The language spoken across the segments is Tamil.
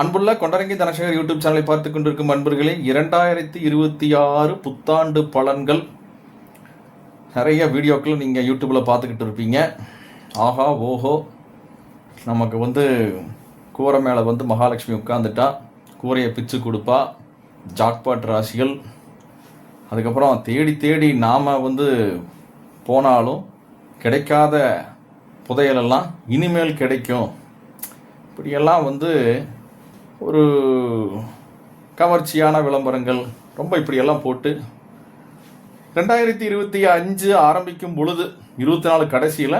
அன்புள்ள கொண்டரங்கி தனசேகர் யூடியூப் சேனலை பார்த்து கொண்டிருக்கும் அன்பர்களே இரண்டாயிரத்தி இருபத்தி ஆறு புத்தாண்டு பலன்கள். நிறைய வீடியோக்கள் நீங்கள் யூடியூப்பில் பார்த்துக்கிட்டு இருப்பீங்க. ஆஹா ஓஹோ. நமக்கு வந்து கூரை மேலே வந்து மகாலட்சுமி உட்காந்துட்டா கூரையை பிச்சு கொடுப்பா. ஜாக்பாட் ராசிகள். அதுக்கப்புறம் தேடி தேடி நாம் வந்து போனாலும் கிடைக்காத புதையலெல்லாம் இனிமேல் கிடைக்கும். இப்படியெல்லாம் வந்து ஒரு கவர்ச்சியான விளம்பரங்கள் ரொம்ப இப்படியெல்லாம் போட்டு ரெண்டாயிரத்தி இருபத்தி அஞ்சு ஆரம்பிக்கும் பொழுது இருபத்தி நாலு கடைசியில்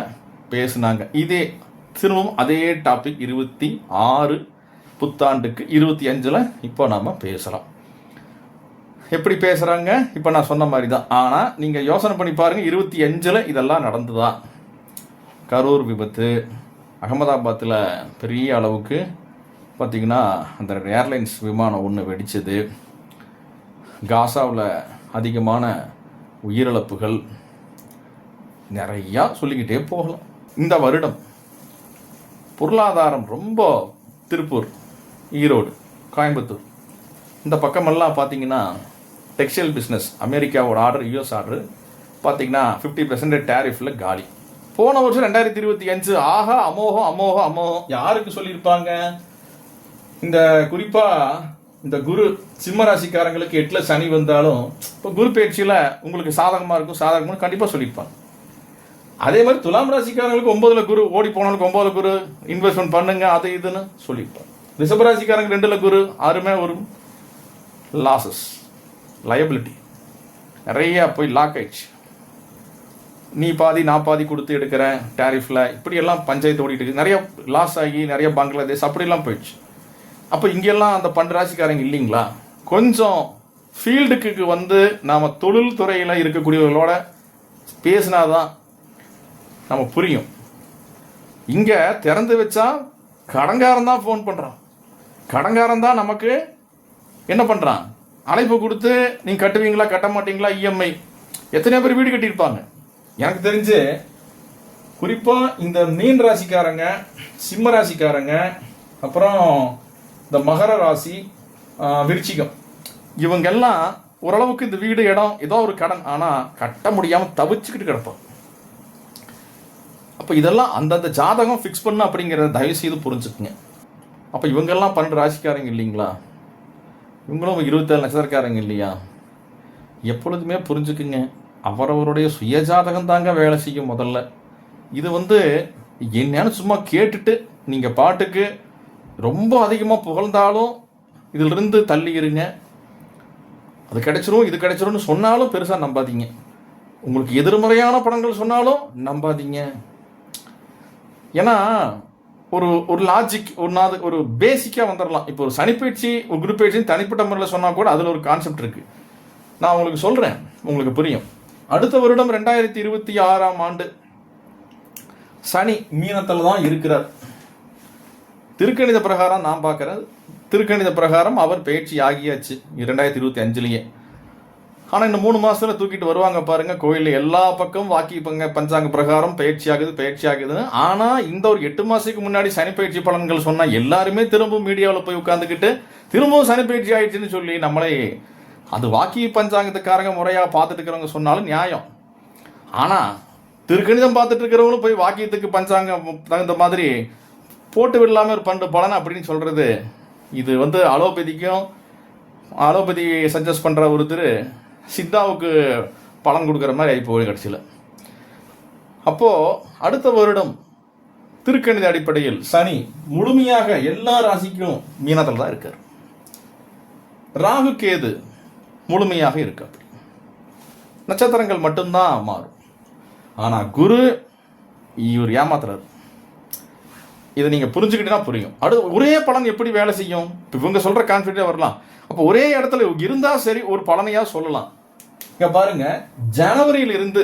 பேசுனாங்க. இதே திரும்பவும் அதே டாபிக் இருபத்தி ஆறு புத்தாண்டுக்கு இருபத்தி அஞ்சில் இப்போ நாம் பேசலாம். எப்படி பேசுகிறாங்க இப்போ நான் சொன்ன மாதிரி தான் ஆனால் நீங்கள் யோசனை பண்ணி பாருங்கள் இருபத்தி அஞ்சில் இதெல்லாம் நடந்துதான் கரூர் விபத்து அகமதாபாத்தில் பெரிய அளவுக்கு பார்த்திங்கன்னா அந்த ஏர்லைன்ஸ் விமானம் ஒன்று வெடித்தது காசாவில் அதிகமான உயிரிழப்புகள். நிறையா சொல்லிக்கிட்டே போகலாம். இந்த வருடம் பொருளாதாரம் ரொம்ப திருப்பூர் ஈரோடு கோயம்புத்தூர். இந்த பக்கமெல்லாம் பார்த்தீங்கன்னா டெக்ஸ்டைல் பிஸ்னஸ் அமெரிக்காவோட ஆர்டர் யூஎஸ் ஆர்டர் பார்த்தீங்கன்னா ஃபிஃப்டி பர்சன்டேஜ் டேரிஃபில் காலி. போன வருஷம் ரெண்டாயிரத்தி இருபத்தி அஞ்சு ஆஹா அமோகம் அமோகம் அமோகம். யாருக்கு சொல்லியிருப்பாங்க? இந்த குறிப்பா இந்த குரு சிம்ம ராசிக்காரங்களுக்கு எட்டுல சனி வந்தாலும் இப்போ குரு பயிற்சியில உங்களுக்கு சாதகமா இருக்கும் சாதகமாக கண்டிப்பா சொல்லியிருப்பாங்க. அதே மாதிரி துலாம் ராசிக்காரங்களுக்கு ஒன்பதுல குரு ஓடி போனவங்களுக்கு ஒன்பதுல குரு இன்வெஸ்ட்மெண்ட் பண்ணுங்க அது இதுன்னு சொல்லியிருப்பாங்க. ரிஷப ராசிக்காரங்க ரெண்டுல குரு ஆறுமே வரும் லாசஸ் லயபிலிட்டி நிறைய போய் லாக் ஆயிடுச்சு. நீ பாதி நான் பாதி கொடுத்து எடுக்கிறேன் டேரிஃபில் இப்படியெல்லாம் பஞ்சாயத்து ஓடிட்டு இருக்கு. நிறைய லாஸ் ஆகி நிறைய பங்களாதேஷ் அப்படிலாம் போயிடுச்சு. அப்போ இங்கெல்லாம் அந்த பண்டு ராசிக்காரங்க இல்லைங்களா? கொஞ்சம் ஃபீல்டுக்கு வந்து நாம் தொழில் துறையில் இருக்கக்கூடியவர்களோட பேசினாதான் நம்ம புரியும். இங்கே திறந்து வச்சா கடங்காரன் தான் ஃபோன் பண்ணுறான் கடங்காரன் தான் நமக்கு என்ன பண்ணுறான் அழைப்பு கொடுத்து நீங்கள் கட்டுவீங்களா கட்ட மாட்டீங்களா இஎம்ஐ எத்தனையோ பேர் வீடு கட்டியிருப்பாங்க. எனக்கு தெரிஞ்சு குறிப்பாக இந்த மீன் ராசிக்காரங்க சிம்ம ராசிக்காரங்க அப்புறம் இந்த மகர ராசி விருச்சிகம். இவங்கெல்லாம் ஓரளவுக்கு இந்த வீடு இடம் ஏதோ ஒரு கடன். ஆனால் கட்ட முடியாமல் தவிச்சுக்கிட்டு கிடப்போம். அப்போ இதெல்லாம் அந்தந்த ஜாதகம் ஃபிக்ஸ் பண்ண அப்படிங்கிறத தயவு செய்து புரிஞ்சுக்குங்க. அப்போ இவங்கெல்லாம் பன்னெண்டு ராசிக்காரங்க இல்லைங்களா? இவங்களும் இருபத்தேழு நட்சத்திரக்காரங்க இல்லையா? எப்பொழுதுமே புரிஞ்சுக்குங்க. அவரவருடைய சுய ஜாதகம் தாங்க வேலை செய்யும் முதல்ல. இது வந்து என்னன்னு சும்மா கேட்டுட்டு நீங்கள் பாட்டுக்கு ரொம்ப அதிகமாக புகழ்ந்தாலும் இதிலிருந்து தள்ளி இருங்க அது கிடைச்சிரும் இது கிடைச்சிரும்னு சொன்னாலும் பெருசாக நம்பாதீங்க. உங்களுக்கு எதிர்மறையான படங்கள் சொன்னாலும் நம்பாதீங்க. ஏன்னா ஒரு ஒரு லாஜிக் ஒரு நாது ஒரு பேசிக்காக வந்துடலாம் இப்போ ஒரு சனிப்பயிற்சி ஒரு குரு பயிற்சின்னு தனிப்பட்ட முறையில் சொன்னால் கூட அதில் ஒரு கான்செப்ட் இருக்குது நான் உங்களுக்கு சொல்கிறேன் உங்களுக்கு புரியும். அடுத்த வருடம் ரெண்டாயிரத்தி இருபத்தி ஆறாம் ஆண்டு சனி மீனத்தில் தான் இருக்கிறார். திருக்கணித பிரகாரம் நான் பார்க்குறேன் திருக்கணித பிரகாரம் அவர் பயிற்சி ஆகியாச்சு இரண்டாயிரத்தி இருபத்தி அஞ்சுலேயே. ஆனால் இந்த மூணு மாதத்தில் தூக்கிட்டு வருவாங்க பாருங்கள் கோயிலில் எல்லா பக்கமும் வாக்கி பங்க பஞ்சாங்க பிரகாரம் பயிற்சி ஆகுது பயிற்சி ஆகுதுன்னு. ஆனால் இந்த ஒரு எட்டு மாதத்துக்கு முன்னாடி சனி பயிற்சி பலன்கள் சொன்னால் எல்லாருமே திரும்பவும் மீடியாவில் போய் உட்காந்துக்கிட்டு திரும்பவும் சனி பயிற்சி ஆயிடுச்சுன்னு சொல்லி நம்மளே அது வாக்கி பஞ்சாங்கத்துக்காரங்க முறையாக பார்த்துட்டு இருக்கிறவங்க சொன்னாலும் நியாயம். ஆனால் திருக்கணிதம் பார்த்துட்டு இருக்கிறவங்களும் போய் வாக்கியத்துக்கு பஞ்சாங்கம் தகுந்த மாதிரி போட்டு விடலாமல் ஒரு பண்டு பலன் அப்படின்னு சொல்கிறது இது வந்து அலோபதிக்கும் அலோபதி சஜஸ்ட் பண்ணுற ஒருத்தர் சித்தாவுக்கு பலன் கொடுக்குற மாதிரி ஆகி போய் கடைசியில். அப்போது அடுத்த வருடம் திருக்கணித அடிப்படையில் சனி முழுமையாக எல்லா ராசிக்கும் மீனத்தில் தான் இருக்கார். ராகு கேது முழுமையாக இருக்கு அப்படி நட்சத்திரங்கள் மட்டும்தான் மாறும். ஆனால் குரு இவர் ஏமாத்துறாரு. இதை நீங்கள் புரிஞ்சுக்கிட்டீங்கன்னா புரியும் அடுத்து ஒரே பலன் எப்படி வேலை செய்யும்? இப்போ இவங்க சொல்கிற கான்ஃபிடென்ட்டாக வரலாம். அப்போ ஒரே இடத்துல இருந்தால் சரி ஒரு பலனையாக சொல்லலாம். இங்கே பாருங்கள் ஜனவரியில் இருந்து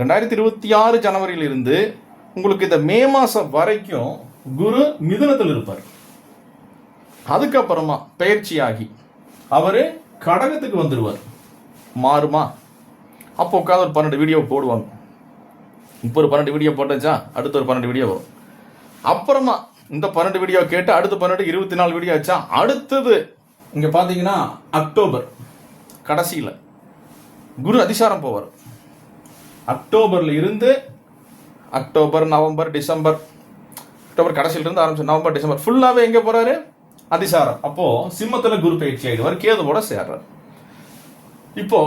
ரெண்டாயிரத்தி இருபத்தி ஆறு ஜனவரியிலிருந்து உங்களுக்கு இந்த மே மாதம் வரைக்கும் குரு மிதுனத்தில் இருப்பார். அதுக்கப்புறமா பயிற்சியாகி அவர் கடகத்துக்கு வந்துடுவார் மாறுமா? அப்போ உட்காந்து ஒரு பன்னெண்டு வீடியோ போடுவாங்க. இப்போ ஒரு பன்னெண்டு வீடியோ போட்டாச்சா? அடுத்த ஒரு பன்னெண்டு வீடியோ வரும். அப்புறமா இந்த பன்னெண்டு வீடியோ கேட்டு அடுத்த பன்னெண்டு இருபத்தி நாலு வீடியோ ஆச்சா? அடுத்தது இங்க பாத்தீங்கன்னா அக்டோபர். கடைசியில். குரு அதிசாரம் போவார். அக்டோபர்ல இருந்து அக்டோபர் நவம்பர் டிசம்பர். அக்டோபர் கடைசியில இருந்து ஆரம்பிச்சு நவம்பர் டிசம்பர். ஃபுல்லாவே எங்க போறாரு? அதிசாரம். அப்போ சிம்மத்துல குரு பயிற்சி ஆயிடுவார் கேதுவோட சேர்றார். இப்போ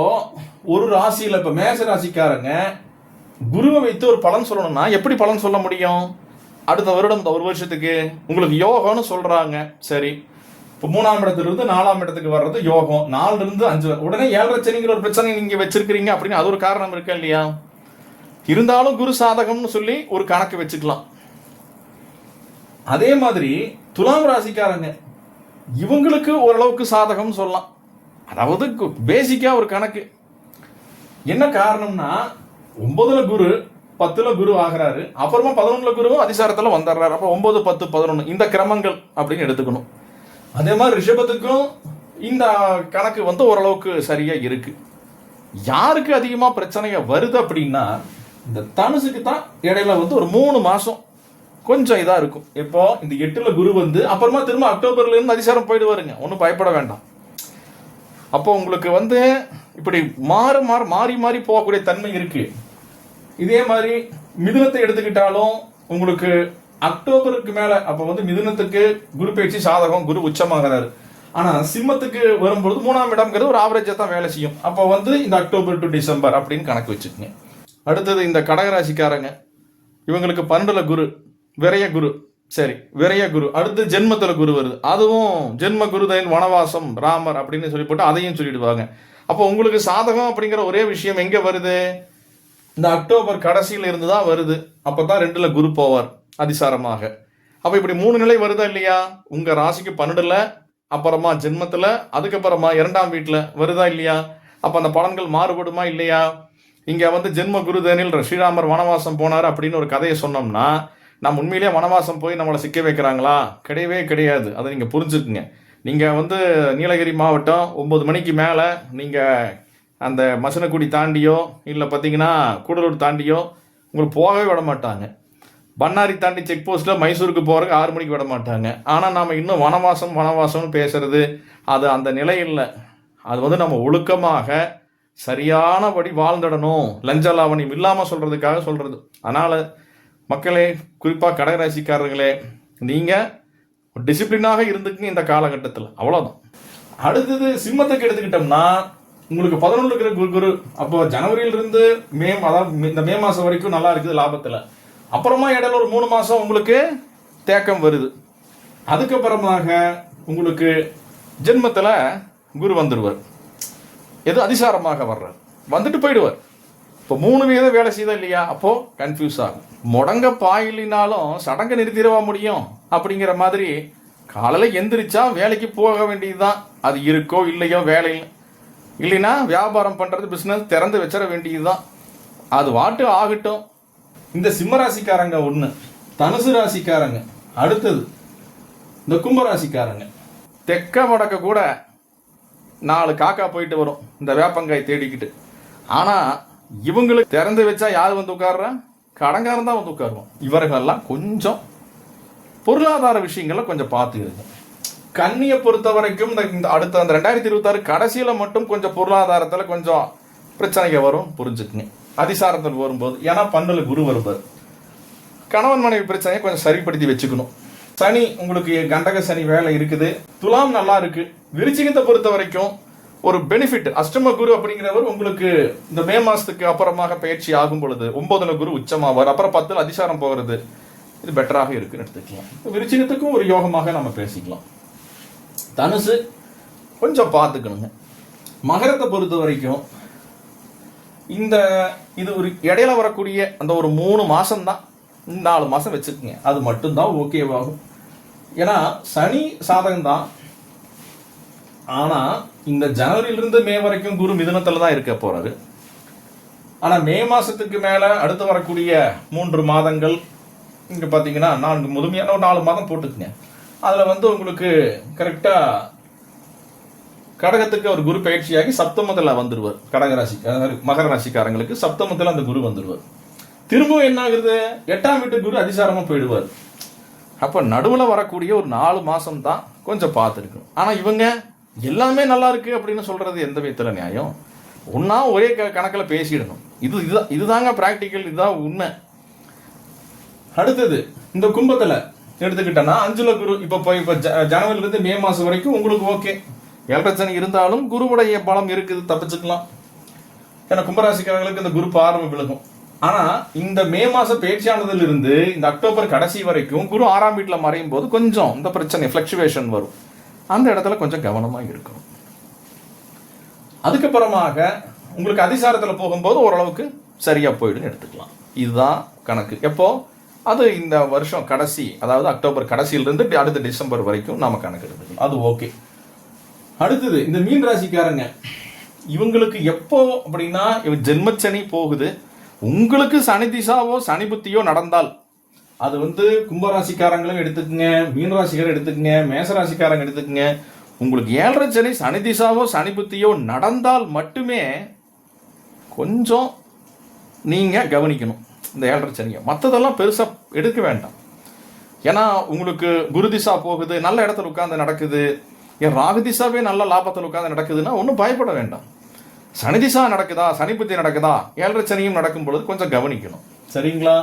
ஒரு ராசியில இப்ப மேச ராசிக்காரங்க குருவை வைத்து ஒரு பலன் சொல்லணும்னா எப்படி பலன் சொல்ல முடியும்? அடுத்த வருடம் இந்த ஒரு வருஷத்துக்கு உங்களுக்கு யோகம்னு சொல்றாங்க. சரி. இப்போ மூணாம் இடத்துல இருந்து நாலாம் இடத்துக்கு வர்றது யோகம். நாலுலேருந்து அஞ்சு உடனே ஏழரை சனிங்கிற ஒரு பிரச்சனை நீங்கள் வச்சிருக்கிறீங்க அப்படின்னு அது ஒரு காரணம் இருக்கா இல்லையா? இருந்தாலும் குரு சாதகம்னு சொல்லி ஒரு கணக்கு வச்சுக்கலாம். அதே மாதிரி துலாம் ராசிக்காரங்க இவங்களுக்கு ஓரளவுக்கு சாதகம் சொல்லலாம். அதாவது பேசிக்காக ஒரு கணக்கு. என்ன காரணம்னா ஒன்பதுல குரு பத்துல குரு ஆகிறாரு அப்புறமா பதினொன்னுல குருவும் அதிசாரத்துல வந்துடுறாரு. அப்ப ஒன்பது பத்து பதினொன்னு இந்த கிரமங்கள் அப்படின்னு எடுத்துக்கணும். அதே மாதிரி ரிஷபத்துக்கும் இந்த கணக்கு வந்து ஓரளவுக்கு சரியா இருக்கு. யாருக்கு அதிகமா பிரச்சனைங்க வருது அப்படின்னா இந்த தனுசுக்கு தான் இடையில வந்து ஒரு மூணு மாசம் கொஞ்சம் இதா இருக்கும். இப்போ இந்த எட்டுல குரு வந்து அப்புறமா திரும்ப அக்டோபர்ல இருந்து அதிசாரம் போயிடுவாருங்க. ஒன்றும் பயப்பட வேண்டாம். அப்போ உங்களுக்கு வந்து இப்படி மாற மாற மாறி மாறி போகக்கூடிய தன்மை இருக்கு. இதே மாதிரி மிதுனத்தை எடுத்துக்கிட்டாலும் உங்களுக்கு அக்டோபருக்கு மேல அப்ப வந்து மிதுனத்துக்கு குரு பயிற்சி சாதகம் குரு உச்சமாகிறாரு. ஆனா சிம்மத்துக்கு வரும்பொழுது மூணாம் இடம்ங்கிறது ஒரு ஆவரேஜா தான் வேலை செய்யும். அப்போ வந்து இந்த அக்டோபர் டு டிசம்பர் அப்படின்னு கணக்கு வச்சுக்கோங்க. அடுத்தது இந்த கடகராசிக்காரங்க. இவங்களுக்கு பன்னெண்டுல குரு விரைய குரு சரி விரைய குரு. அடுத்து ஜென்மத்துல குரு வருது. அதுவும் ஜென்ம குருதன் வனவாசம் ராமர் அப்படின்னு சொல்லி போட்டு அதையும் சொல்லிடுவாங்க. அப்போ உங்களுக்கு சாதகம் அப்படிங்கிற ஒரே விஷயம் எங்க வருது? இந்த அக்டோபர் கடைசியில் இருந்து தான் வருது. அப்போ தான் ரெண்டில் குரு போவார் அதிசாரமாக. அப்போ இப்படி மூணு நிலை வருதா இல்லையா? உங்கள் ராசிக்கு பன்னெண்டில் அப்புறமா ஜென்மத்தில் அதுக்கப்புறமா இரண்டாம் வீட்டில் வருதா இல்லையா? அப்போ அந்த பலன்கள் மாறுபடுமா இல்லையா? இங்கே வந்து ஜென்ம குருதனில் ஸ்ரீராமர் வனவாசம் போனார் அப்படின்னு ஒரு கதையை சொன்னோம்னா நம்ம உண்மையிலேயே வனவாசம் போய் நம்மளை சிக்க வைக்கிறாங்களா? கிடையவே கிடையாது. அதை நீங்கள் புரிஞ்சுக்குங்க. நீங்கள் வந்து நீலகிரி மாவட்டம் ஒம்பது மணிக்கு மேலே நீங்கள் அந்த மசனக்குடி தாண்டியோ இல்லை பார்த்தீங்கன்னா கூடலூர் தாண்டியோ உங்களுக்கு போகவே விட மாட்டாங்க. பண்ணாரி தாண்டி செக் போஸ்ட்டில் மைசூருக்கு போகிறதுக்கு ஆறு மணிக்கு விட மாட்டாங்க. ஆனால் நாம் இன்னும் வனவாசம் வனவாசம்னு பேசுறது அது அந்த நிலை இல்லை. அது வந்து நம்ம ஒழுக்கமாக சரியானபடி வாழ்ந்துடணும். லஞ்ச லாவணியம் இல்லாமல் சொல்கிறதுக்காக சொல்கிறது அதனால் மக்களே குறிப்பாக கடகராசிக்காரர்களே நீங்கள் டிசிப்ளினாக இருந்துக்குங்க இந்த காலகட்டத்தில். அவ்வளோதான் அடுத்தது சிம்மத்துக்கு எடுத்துக்கிட்டோம்னா உங்களுக்கு பதினொன்று இருக்கிற குரு குரு அப்போ ஜனவரியிலிருந்து மே அதாவது இந்த மே மாதம் வரைக்கும் நல்லா இருக்குது லாபத்தில். அப்புறமா இடையில ஒரு மூணு மாதம் உங்களுக்கு தேக்கம் வருது. அதுக்கப்புறமாக உங்களுக்கு ஜென்மத்தில் குரு வந்துடுவார் எது அதிசாரமாக வர்றார். வந்துட்டு போயிடுவார். இப்போ மூணு வீதம் வேலை செய்தா இல்லையா? அப்போது கன்ஃபியூஸ் ஆகும். முடங்க பாயிலினாலும் சடங்கு நிறுத்திடவா முடியும்? அப்படிங்கிற மாதிரி காலையில் எந்திரிச்சா வேலைக்கு போக வேண்டியதுதான். அது இருக்கோ இல்லையோ வேலையில் இல்லைன்னா வியாபாரம் பண்றது பிசினஸ் திறந்து வச்சிட வேண்டியதுதான். அது வாட்டு ஆகட்டும். இந்த சிம்ம ராசிக்காரங்க ஒண்ணு தனுசு ராசிக்காரங்க அடுத்தது இந்த கும்ப ராசிக்காரங்க. தெக்க வடக்க கூட நாலு காக்கா போயிட்டு வரும் இந்த வேப்பங்காய் தேடிக்கிட்டு. ஆனா இவங்களுக்கு திறந்து வச்சா யார் வந்து உட்கார்றா? கடங்காரன் தான் வந்து உட்காருவோம் இவர்களெல்லாம் கொஞ்சம் பொருளாதார விஷயங்களை கொஞ்சம் பார்த்துக்கிடுங்க. கன்னியை பொறுத்த வரைக்கும் இந்த இந்த அடுத்த அந்த ரெண்டாயிரத்தி இருபத்தாறு கடைசியில் மட்டும் கொஞ்சம் பொருளாதாரத்தில் கொஞ்சம் பிரச்சனைங்க வரும். புரிஞ்சுக்குங்க. அதிசாரத்தில் வரும்போது ஏன்னா பன்னெண்டு குரு வருவார். கணவன் மனைவி பிரச்சனையை கொஞ்சம் சரிப்படுத்தி வச்சுக்கணும். சனி உங்களுக்கு கண்டக சனி வேலை இருக்குது. துலாம் நல்லா இருக்கு. விருச்சிகத்தை பொறுத்த வரைக்கும் ஒரு பெனிஃபிட் அஷ்டம குரு அப்படிங்கிறவர் உங்களுக்கு இந்த மே மாசத்துக்கு அப்புறமாக பயிற்சி ஆகும் பொழுது ஒன்பதுல குரு உச்சமாவார். அப்புறம் பத்துல அதிசாரம் போகிறது. இது பெட்டராக இருக்குன்னு எடுத்துக்கலாம் விருச்சிகத்துக்கும் ஒரு யோகமாக நம்ம பேசிக்கலாம். தனுசு கொஞ்சம் பார்த்துக்கணுங்க. மகரத்தை பொறுத்த வரைக்கும் இந்த இது ஒரு இடையில வரக்கூடிய அந்த ஒரு மூணு மாசம் தான் நாலு மாசம் வச்சுக்கோங்க. அது மட்டும்தான் ஓகேவாகும் ஏன்னா சனி சாதகம் தான் ஆனா இந்த ஜனவரியிலிருந்து மே வரைக்கும் குரு மிதனத்தில் தான் இருக்க போறாரு. ஆனா மே மாசத்துக்கு மேல அடுத்து வரக்கூடிய மூன்று மாதங்கள் இங்க பாத்தீங்கன்னா நான்கு முழுமையான ஒரு நாலு மாதம் போட்டுக்குங்க. அதில் வந்து உங்களுக்கு கரெக்டாக கடகத்துக்கு அவர் குரு பயிற்சியாகி சப்தமத்தில் வந்துடுவார் கடகராசி மகர ராசிக்காரங்களுக்கு சப்தமத்தில் அந்த குரு வந்துடுவார் திரும்பவும் என்ன ஆகுது? எட்டாம் வீட்டு குரு அதிசாரமாக போயிடுவார். அப்போ நடுவில் வரக்கூடிய ஒரு நாலு மாதம் தான் கொஞ்சம் பார்த்துருக்கணும். ஆனால் இவங்க எல்லாமே நல்லா இருக்குது அப்படின்னு சொல்கிறது எந்த விதத்தில் நியாயம்? ஒன்றா ஒரே க கணக்கில் பேசிடணும். இது இதுதான் இதுதாங்க ப்ராக்டிக்கல் இதுதான் உண்மை. அடுத்தது இந்த கும்பத்தில் எடுத்துக்கிட்டேன்னா அஞ்சுல குரு இப்போ இப்போ இப்போ ஜனவரிலேருந்து மே மாதம் வரைக்கும் உங்களுக்கு ஓகே ஏழரை இருந்தாலும் குருவுடைய பலம் இருக்குது தப்பிச்சுக்கலாம். ஏன்னா கும்பராசிக்காரங்களுக்கு இந்த குரு பார்வை விழுகும். ஆனா இந்த மே மாச பேச்சியானதுல இருந்து இந்த அக்டோபர் கடைசி வரைக்கும் குரு ஆறாம் வீட்டுல மறையும் போது கொஞ்சம் இந்த பிரச்சனை ஃபிளக்சுவேஷன் வரும். அந்த இடத்துல கொஞ்சம் கவனமா இருக்கும் அதுக்கப்புறமாக உங்களுக்கு அதிசாரத்துல போகும்போது ஓரளவுக்கு சரியா போயிடுன்னு எடுத்துக்கலாம். இதுதான் கணக்கு. எப்போ? அது இந்த வருஷம் கடைசி அதாவது அக்டோபர் கடைசியிலிருந்து அடுத்த டிசம்பர் வரைக்கும் நாம கணக்கு அது ஓகே. அடுத்தது இந்த மீன் ராசிக்காரங்க இவங்களுக்கு எப்போ அப்படின்னா ஜென்மச்சனி போகுது. உங்களுக்கு சனி திசாவோ சனி புத்தியோ நடந்தால் அது வந்து கும்பராசிக்காரங்களும் எடுத்துக்கங்க மீனராசிக்காரர் எடுத்துக்கங்க மேசராசிக்காரங்க எடுத்துக்கங்க. உங்களுக்கு ஏழரை சனி சனி திசாவோ சனி புத்தியோ நடந்தால் மட்டுமே கொஞ்சம் நீங்கள் கவனிக்கணும். இந்த ஏழரை சனியை மற்றதெல்லாம் பெருசா எடுக்க வேண்டாம். ஏன்னா உங்களுக்கு குரு திசா போகுது நல்ல இடத்துல உட்கார்ந்து நடக்குது. என் ராகு திசாவே நல்ல லாபத்தில் உட்கார்ந்து நடக்குதுன்னா ஒன்றும் பயப்பட வேண்டாம். சனி திசா நடக்குதா சனி புத்தி நடக்குதா ஏழரை சனியும் நடக்கும் பொழுது கொஞ்சம் கவனிக்கணும். சரிங்களா?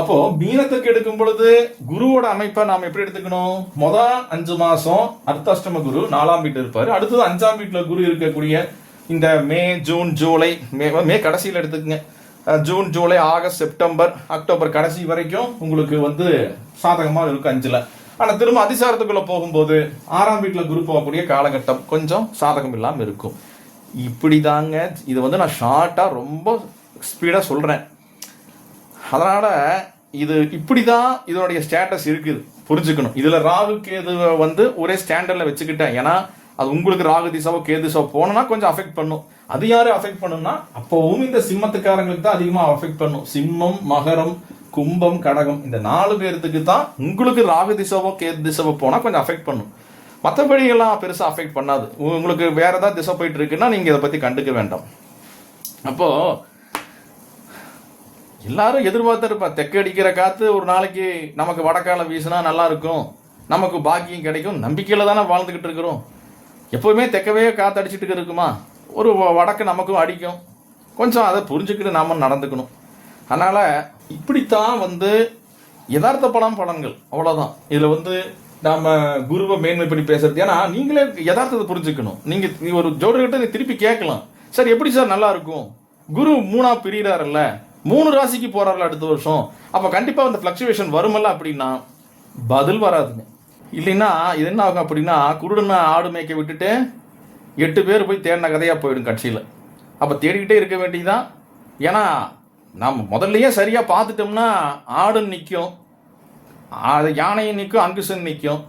அப்போ மீனத்துக்கு எடுக்கும் பொழுது குருவோட அமைப்பை நாம் எப்படி எடுத்துக்கணும்? முத அஞ்சு மாசம் அர்த்தாஷ்டம குரு நாலாம் வீட்டு இருப்பாரு. அடுத்தது அஞ்சாம் வீட்டுல குரு இருக்கக்கூடிய இந்த மே ஜூன் ஜூலை மே மே கடைசியில் எடுத்துக்கங்க. June July August September October கடைசி வரைக்கும் உங்களுக்கு வந்து சாதகமாக இருக்கும் அஞ்சில். ஆனால் திரும்ப அதிசாரத்துக்குள்ளே போகும்போது ஆறாம் வீட்டில் குரு போகக்கூடிய காலகட்டம் கொஞ்சம் சாதகம் இல்லாமல் இருக்கும். இப்படிதாங்க இது வந்து நான் ஷார்ட்டாக ரொம்ப ஸ்பீடாக சொல்கிறேன் அதனால் இது இப்படி தான் இதனுடைய ஸ்டேட்டஸ் இருக்குது. புரிஞ்சுக்கணும். இதில் ராகு கேதுவை வந்து ஒரே ஸ்டாண்டர்டில் வச்சுக்கிட்டேன். ஏன்னா அது உங்களுக்கு ராகு திசாவோ கேது திசாவோ போனோன்னா கொஞ்சம் அஃபெக்ட் பண்ணும். அது யாரு அஃபெக்ட் பண்ணும்னா அப்பவும் இந்த சிம்மத்துக்காரங்களுக்கு தான் அதிகமாக அஃபெக்ட் பண்ணும். சிம்மம் மகரம் கும்பம் கடகம் இந்த நாலு பேர்த்துக்கு தான் உங்களுக்கு ராகு திசவோ கேது திசவோ போனால் கொஞ்சம் அஃபெக்ட் பண்ணும். மற்றபடி எல்லாம் பெருசாக அஃபெக்ட் பண்ணாது. உங்களுக்கு வேற ஏதாவது திசை போயிட்டு இருக்குன்னா நீங்கள் இதை பற்றி கண்டுக்க வேண்டாம். அப்போ எல்லாரும் எதிர்பார்த்துருப்பா தெற்கு அடிக்கிற காற்று ஒரு நாளைக்கு நமக்கு வடக்கால வீசினா நல்லா இருக்கும். நமக்கு பாக்கியம் கிடைக்கும். நம்பிக்கையில் தானே வாழ்ந்துக்கிட்டு இருக்கிறோம். எப்பவுமே தெக்கவே காத்து அடிச்சுட்டு இருக்குமா? ஒரு வடக்கு நமக்கும் அடிக்கும். கொஞ்சம் அதை புரிஞ்சுக்கிட்டு நாம் நடந்துக்கணும். அதனால் இப்படித்தான் வந்து யதார்த்த படம் படங்கள் அவ்வளோதான் இதில் வந்து நாம் குருவை மேன்மைப்படி பேசுறது. ஏன்னா நீங்களே யதார்த்தத்தை புரிஞ்சுக்கணும். நீங்கள் நீ ஒரு ஜோடர்கிட்ட நீ திருப்பி கேட்கலாம். சார் எப்படி சார் நல்லா இருக்கும்? குரு மூணா பிரியிறாருல்ல. மூணு ராசிக்கு போறாருல அடுத்த வருஷம். அப்போ கண்டிப்பாக அந்த ஃப்ளக்சுவேஷன் வருமல்ல அப்படின்னா பதில் வராதுங்க. இல்லைன்னா இது என்ன ஆகும் அப்படின்னா குருடனை ஆடு மேய்க்க விட்டுட்டு எட்டு பேர் போய் தேடின கதையாக போயிடும் கட்சியில். அப்போ தேடிக்கிட்டே இருக்க வேண்டியதுதான் ஏன்னா நம்ம முதல்லையே சரியாக பார்த்துட்டோம்னா ஆடு நிற்கும் அது யானையும் நிற்கும் அங்குசன் நிற்கும்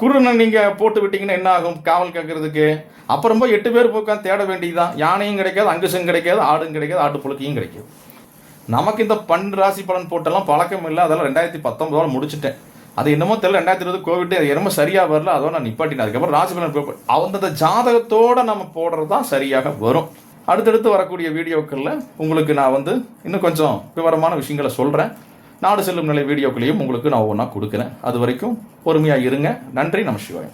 குருனை நீங்கள் போட்டு விட்டீங்கன்னா என்ன ஆகும்? காவல் கேட்கறதுக்கு. அப்புறம் போய் எட்டு பேர் போய் தேட வேண்டியதுதான் யானையும் கிடைக்காது அங்குசம் கிடைக்காது ஆடும் கிடைக்காது ஆட்டு புழுக்கையும் கிடைக்காது. நமக்கு இந்த பன் ராசி பலன் போட்டெல்லாம் பழக்கம் இல்லை. அதெல்லாம் ரெண்டாயிரத்தி பத்தொன்பதோட முடிச்சிட்டேன். அது என்னமோ தெரியல ரெண்டாயிரத்தி இருபது கோவிட் அது என்னமோ சரியாக வரல அதோ நான் நிப்பாட்டினேன். அதுக்கப்புறம் ராசிபலன் போ- அந்தந்த ஜாதகத்தோடு நம்ம போடுறது தான் சரியாக வரும். அடுத்தடுத்து வரக்கூடிய வீடியோக்களில் உங்களுக்கு நான் வந்து இன்னும் கொஞ்சம் விவரமான விஷயங்களை சொல்கிறேன் நாடு செல்லும் நிலை வீடியோக்களையும் உங்களுக்கு நான் ஒவ்வொன்றா கொடுக்குறேன். அது வரைக்கும் பொறுமையாக இருங்க. நன்றி நம்ம சிவாயம்.